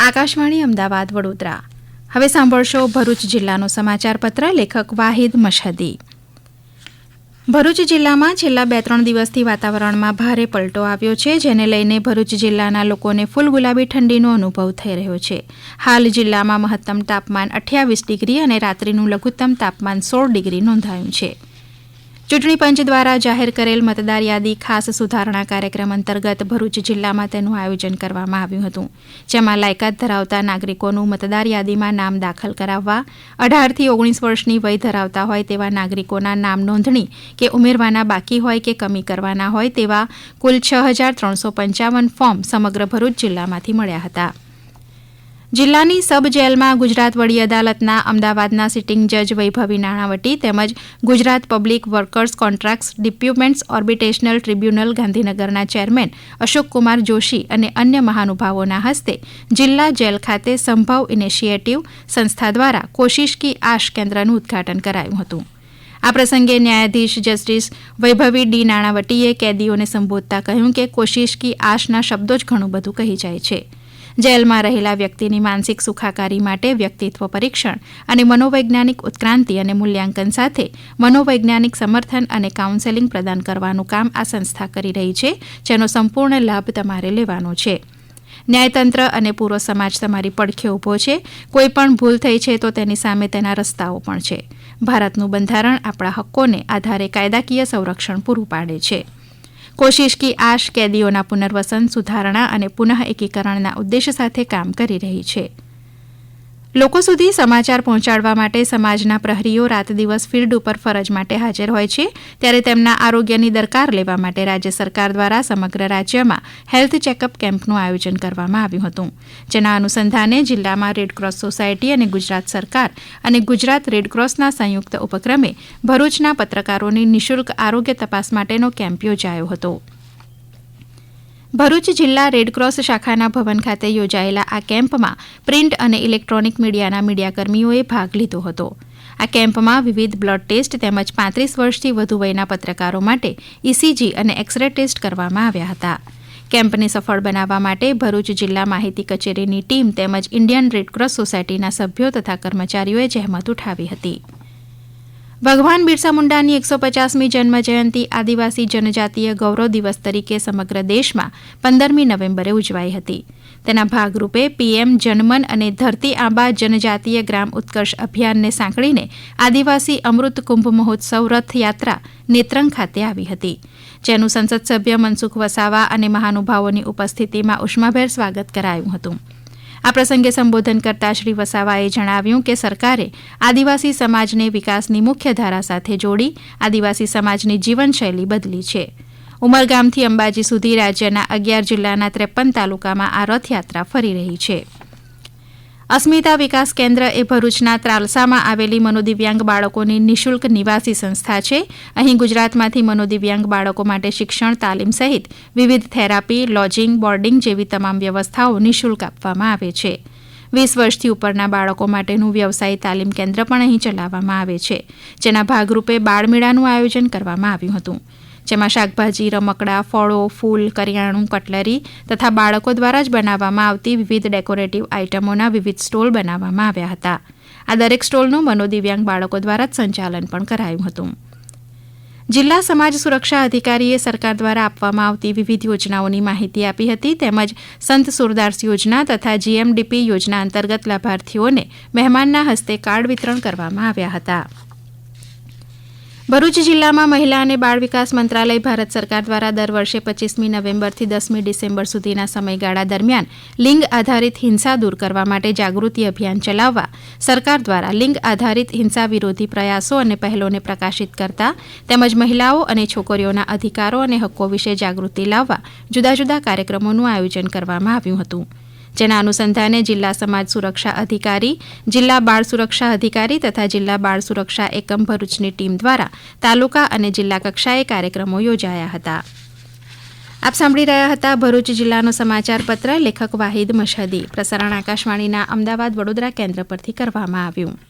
આકાશવાણી અમદાવાદ, વડોદરા. હવે સાંભળશો ભરૂચ જિલ્લાનો સમાચાર પત્ર લેખક વાહિદ મશહદી. ભરૂચ જિલ્લામાં છેલ્લા બે ત્રણ દિવસથી વાતાવરણમાં ભારે પલટો આવ્યો છે, જેને લઈને ભરૂચ જિલ્લાના લોકોને ફૂલ ગુલાબી ઠંડીનો અનુભવ થઈ રહ્યો છે. હાલ જિલ્લામાં મહત્તમ તાપમાન અઠ્યાવીસ ડિગ્રી અને રાત્રિનું લઘુત્તમ તાપમાન સોળ ડિગ્રી નોંધાયું છે. ચૂંટણી પંચ દ્વારા જાહેર કરેલ મતદાર યાદી ખાસ સુધારણા કાર્યક્રમ અંતર્ગત ભરૂચ જિલ્લામાં તેનું આયોજન કરવામાં આવ્યું હતું, જેમાં લાયકાત ધરાવતા નાગરિકોનું મતદાર યાદીમાં નામ દાખલ કરાવવા, અઢારથી ઓગણીસ વર્ષની વય ધરાવતા હોય તેવા નાગરિકોના નામ નોંધણી કે ઉમેરવાના બાકી હોય કે કમી કરવાના હોય તેવા કુલ છ હજાર ત્રણસો પંચાવન ફોર્મ સમગ્ર ભરૂચ જિલ્લામાંથી મળ્યા હતા. જિલ્લાની સબ જેલમાં ગુજરાત વડી અદાલતના અમદાવાદના સિટિંગ જજ વૈભવી નાણાવટી તેમજ Gujarat public works contracts disputes arbitrational tribunal ગાંધીનગરના ચેરમેન અશોકકુમાર જોશી અને અન્ય મહાનુભાવોના હસ્તે જિલ્લા જેલ ખાતે સંભવ ઇનિશિયેટિવ સંસ્થા દ્વારા કોશિશ કી આશ કેન્દ્રનું ઉદ્ઘાટન કરાયું હતું. આ પ્રસંગે ન્યાયાધીશ જસ્ટિસ વૈભવી ડી નાણાવટીએ કેદીઓને સંબોધતા કહ્યું કે કોશિશ કી આશના શબ્દો જ ઘણું બધું કહી જાય છે. જેલમાં રહેલા વ્યક્તિની માનસિક સુખાકારી માટે વ્યક્તિત્વ પરીક્ષણ અને મનોવૈજ્ઞાનિક ઉત્ક્રાંતિ અને મૂલ્યાંકન સાથે મનોવૈજ્ઞાનિક સમર્થન અને કાઉન્સેલિંગ પ્રદાન કરવાનું કામ આ સંસ્થા કરી રહી છે, જેનો સંપૂર્ણ લાભ તમારે લેવાનો છે. ન્યાયતંત્ર અને પૂરો સમાજ તમારી પડખે ઊભો છે, કોઈ પણ ભૂલ થઈ છે તો તેની સામે તેના રસ્તાઓ પણ છે. ભારતનું બંધારણ આપણા હક્કોને આધારે કાયદાકીય સંરક્ષણ પૂરું પાડે છે. કોશિશ કી આશ કેદીઓના પુનર્વસન, સુધારણા અને પુનઃ એકીકરણના ઉદ્દેશ સાથે કામ કરી રહી છે. લોકો સુધી સમાચાર પહોંચાડવા માટે સમાજના પ્રહરીઓ રાત દિવસ ફિલ્ડ ઉપર ફરજ માટે હાજર હોય છે, ત્યારે તેમના આરોગ્યની દરકાર લેવા માટે રાજ્ય સરકાર દ્વારા સમગ્ર રાજ્યમાં હેલ્થ ચેકઅપ કેમ્પનું આયોજન કરવામાં આવ્યું હતું. જેના અનુસંધાને જિલ્લામાં રેડક્રોસ સોસાયટી અને ગુજરાત સરકાર અને ગુજરાત રેડક્રોસના સંયુક્ત ઉપક્રમે ભરૂચના પત્રકારોની નિઃશુલ્ક આરોગ્ય તપાસ માટેનો કેમ્પ યોજાયો હતો. ભરૂચ જિલ્લા રેડક્રોસ શાખાના ભવન ખાતે યોજાયેલા આ કેમ્પમાં પ્રિન્ટ અને ઇલેક્ટ્રોનિક મીડિયાના મીડિયાકર્મીઓએ ભાગ લીધો હતો. આ કેમ્પમાં વિવિધ બ્લડ ટેસ્ટ તેમજ પાંત્રીસ વર્ષથી વધુ વયના પત્રકારો માટે ઇસીજી અને એક્સરે ટેસ્ટ કરવામાં આવ્યા હતા. કેમ્પને સફળ બનાવવા માટે ભરૂચ જિલ્લા માહિતી કચેરીની ટીમ તેમજ ઇન્ડિયન રેડક્રોસ સોસાયટીના સભ્યો તથા કર્મચારીઓએ જહેમત ઉઠાવી હતી. ભગવાન બિરસા મુંડાની એકસો પચાસમી જન્મ જયંતિ આદિવાસી જનજાતીય ગૌરવ દિવસ તરીકે સમગ્ર દેશમાં પંદરમી નવેમ્બરે ઉજવાઈ હતી. તેના ભાગરૂપે પીએમ જનમન અને ધરતી આંબા જનજાતીય ગ્રામ ઉત્કર્ષ અભિયાનને સાંકળીને આદિવાસી અમૃત કુંભ મહોત્સવ રથયાત્રા નેત્રંગ ખાતે આવી હતી. જેનું સંસદ સભ્ય મનસુખ વસાવા અને મહાનુભાવોની ઉપસ્થિતિમાં ઉષ્માભેર સ્વાગત કરાયું હતું. આ પ્રસંગે સંબોધન કરતા શ્રી વસાવાએ જણાવ્યું કે સરકારે આદિવાસી સમાજને વિકાસની મુખ્ય ધારા સાથે જોડી આદિવાસી સમાજની જીવનશૈલી બદલી છે. ઉમરગામથી અંબાજી સુધી રાજ્યના અગિયાર જિલ્લાના ત્રેપન તાલુકામાં આ રથયાત્રા ફરી રહી છે. અસ્મિતા વિકાસ કેન્દ્ર એ ભરૂચના ત્રાલસામાં આવેલી મનોદિવ્યાંગ બાળકોની નિઃશુલ્ક નિવાસી સંસ્થા છે. અહીં ગુજરાતમાંથી મનોદિવ્યાંગ બાળકો માટે શિક્ષણ, તાલીમ સહિત વિવિધ થેરાપી, લોજિંગ, બોર્ડિંગ જેવી તમામ વ્યવસ્થાઓ નિઃશુલ્ક આપવામાં આવે છે. વીસ વર્ષથી ઉપરના બાળકો માટેનું વ્યવસાયી તાલીમ કેન્દ્ર પણ અહીં ચલાવવામાં આવે છે, જેના ભાગરૂપે બાળમેળાનું આયોજન કરવામાં આવ્યું હતું. જેમાં શાકભાજી, રમકડા, ફળો, ફૂલ, કરિયાણું, કટલરી તથા બાળકો દ્વારા જ બનાવવામાં આવતી વિવિધ ડેકોરેટિવ આઇટમોના વિવિધ સ્ટોલ બનાવવામાં આવ્યા હતા. આ દરેક સ્ટોલનું મનોદિવ્યાંગ બાળકો દ્વારા જ સંચાલન પણ કરાયું હતું. જિલ્લા સમાજ સુરક્ષા અધિકારીએ સરકાર દ્વારા આપવામાં આવતી વિવિધ યોજનાઓની માહિતી આપી હતી તેમજ સંત સુરદાસ યોજના તથા જીએમડીપી યોજના અંતર્ગત લાભાર્થીઓને મહેમાનના હસ્તે કાર્ડ વિતરણ કરવામાં આવ્યા હતા. ભરૂચ જિલ્લામાં મહિલા અને બાળ વિકાસ મંત્રાલય ભારત સરકાર દ્વારા દર વર્ષે પચીસમી નવેમ્બરથી દસમી ડિસેમ્બર સુધીના સમયગાળા દરમિયાન લિંગ આધારિત હિંસા દૂર કરવા માટે જાગૃતિ અભિયાન ચલાવવા સરકાર દ્વારા લિંગ આધારિત હિંસા વિરોધી પ્રયાસો અને પહેલોને પ્રકાશિત કરતા તેમજ મહિલાઓ અને છોકરીઓના અધિકારો અને હક્કો વિશે જાગૃતિ લાવવા જુદા જુદા કાર્યક્રમોનું આયોજન કરવામાં આવ્યું હતું. જેના અનુસંધાને જિલ્લા સમાજ સુરક્ષા અધિકારી, જિલ્લા બાળ સુરક્ષા અધિકારી તથા જિલ્લા બાળ સુરક્ષા એકમ ભરૂચની ટીમ દ્વારા તાલુકા અને જિલ્લા કક્ષાએ કાર્યક્રમો યોજાયા હતા. આપ સાંભળી રહ્યા હતા ભરૂચ જિલ્લાનો સમાચાર પત્ર લેખક વાહિદ મશહદી. પ્રસારણ આકાશવાણીના અમદાવાદ વડોદરા કેન્દ્ર પરથી કરવામાં આવ્યું.